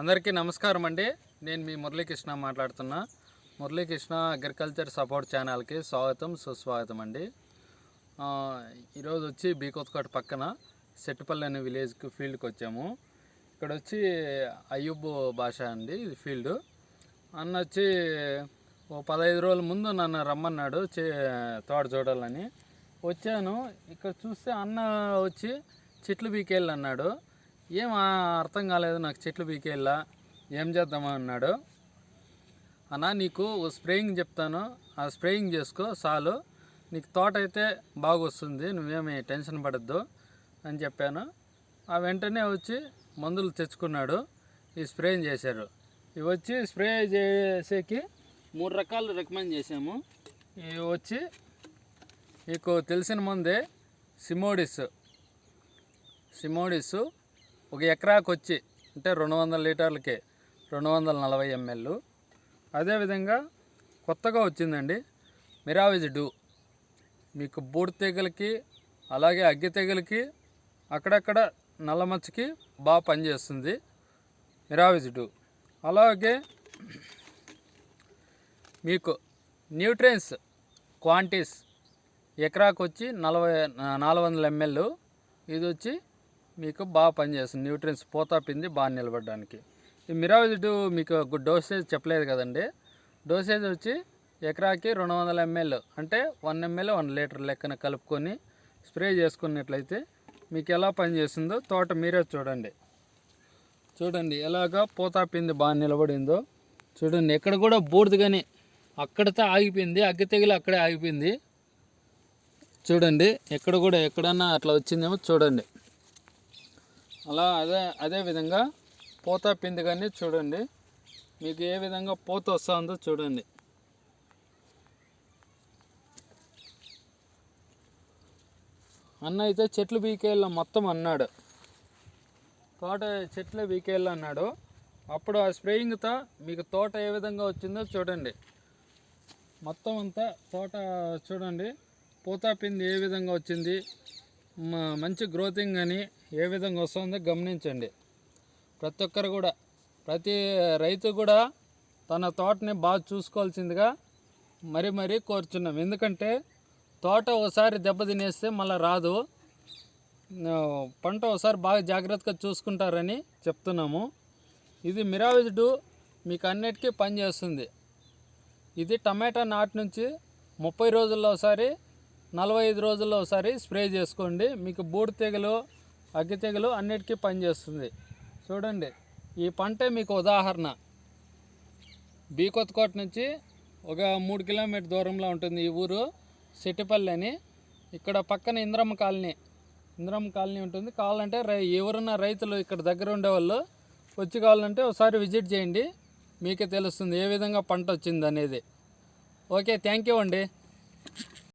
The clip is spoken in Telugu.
అందరికీ నమస్కారం అండి. నేను మీ మురళీకృష్ణ మాట్లాడుతున్నా. మురళీకృష్ణ అగ్రికల్చర్ సపోర్ట్ ఛానల్కి స్వాగతం సుస్వాగతం అండి. ఈరోజు వచ్చి బీకోత్కోట పక్కన సెట్టుపల్లి అనే విలేజ్కి ఫీల్డ్కి వచ్చాము. ఇక్కడ వచ్చి అయ్యూబ్ భాష అండి ఇది ఫీల్డ్. అన్న వచ్చి ఓ పదహైదు రోజుల ముందు నన్ను రమ్మన్నాడు చే తోట చూడాలని. వచ్చాను. ఇక్కడ చూస్తే అన్న వచ్చి చెట్లు బీకెళ్ళి అన్నాడు. ఏం అర్థం కాలేదు నాకు చెట్లు పీకేళ్ళా ఏం చేద్దామా అన్నాడు. అన్న నీకు ఓ స్ప్రేయింగ్ చెప్తాను ఆ స్ప్రేయింగ్ చేసుకో చాలు నీకు తోట అయితే బాగా వస్తుంది నువ్వేమి టెన్షన్ పడద్దు అని చెప్పాను. ఆ వెంటనే వచ్చి మందులు తెచ్చుకున్నాడు ఈ స్ప్రేయింగ్ చేశారు. ఇవి వచ్చి స్ప్రే చేసేకి మూడు రకాలు రికమెండ్ చేసాము ఇవి వచ్చి మీకు తెలిసిన ముందే సిమోడిస్. సిమోడిస్ ఒక ఎకరాకు వచ్చి అంటే రెండు వందల లీటర్లకి రెండు వందల నలభై ఎంఎల్ అదేవిధంగా కొత్తగా వచ్చిందండి మిరావిజ్ డూ. మీకు బూడి తెగలకి అలాగే అగ్గి తెగలకి అక్కడక్కడ నల్లమచ్చకి బాగా పనిచేస్తుంది మిరావిజ్ డూ. అలాగే మీకు న్యూట్రియన్స్ క్వాంటిస్ ఎకరాకు వచ్చి నలభై నాలుగు వందల ఎంఎల్ ఇది వచ్చి మీకు బాగా పనిచేస్తుంది. న్యూట్రియన్స్ పోతాపింది బాగా నిలబడడానికి. ఈ మిరావిడ్ మీకు డోసేజ్ చెప్పలేదు కదండి. డోసేజ్ వచ్చి ఎకరాకి రెండు వందల ఎంఎల్ అంటే వన్ ఎంఎల్ వన్ లీటర్ లెక్కన కలుపుకొని స్ప్రే చేసుకున్నట్లయితే మీకు ఎలా పనిచేస్తుందో తోట మీరే చూడండి. చూడండి ఎలాగా పోతాపింది బాగా నిలబడిందో. చూడండి ఎక్కడ కూడా బూడిద కానీ అక్కడితో ఆగిపోయింది అగ్గి తెగిలి అక్కడే ఆగిపోయింది. చూడండి ఎక్కడ కూడా ఎక్కడన్నా అట్లా వచ్చిందేమో చూడండి. అలా అదే అదే విధంగా పిండి కానీ చూడండి. మీకు ఏ విధంగా పోత వస్తుందో చూడండి. అన్న అయితే చెట్లు బీకేళ్ళ మొత్తం అన్నాడు. తోట చెట్లు బీకేళ్ళు అన్నాడు. అప్పుడు ఆ స్ప్రేయింగ్తో మీకు తోట ఏ విధంగా వచ్చిందో చూడండి. మొత్తం అంతా తోట చూడండి. పూతా పిండి ఏ విధంగా వచ్చింది? మంచి గ్రోతింగ్ అని ఏ విధంగా వస్తుందో గమనించండి. ప్రతి ఒక్కరు కూడా ప్రతి రైతు కూడా తన తోటని బాగా చూసుకోవాల్సిందిగా మరీ మరీ కోరుచున్నాం. ఎందుకంటే తోట ఒకసారి దెబ్బ తినేస్తే మళ్ళీ రాదు. పంట ఒకసారి బాగా జాగ్రత్తగా చూసుకుంటారని చెప్తున్నాము. ఇది మిరావిజుడు మీకు అన్నిటికీ పనిచేస్తుంది. ఇది టమాటా నాటు నుంచి ముప్పై రోజుల్లో ఒకసారి నలభై ఐదు రోజుల్లో ఒకసారి స్ప్రే చేసుకోండి. మీకు బూడి తెగలు అగ్గి తెగులు అన్నిటికీ పనిచేస్తుంది చూడండి ఈ పంటే మీకు ఉదాహరణ. బీకొత్తకోట నుంచి ఒక మూడు కిలోమీటర్ దూరంలో ఉంటుంది ఈ ఊరు సెట్టిపల్లి అని. ఇక్కడ పక్కన ఇంద్రమ్మ కాలనీ ఇంద్రమ్మ కాలనీ ఉంటుంది. కావాలంటే రై ఎవరున్న రైతులు ఇక్కడ దగ్గర ఉండేవాళ్ళు వచ్చి కావాలంటే ఒకసారి విజిట్ చేయండి. మీకే తెలుస్తుంది ఏ విధంగా పంట వచ్చింది అనేది ఓకే థ్యాంక్ యూ అండి.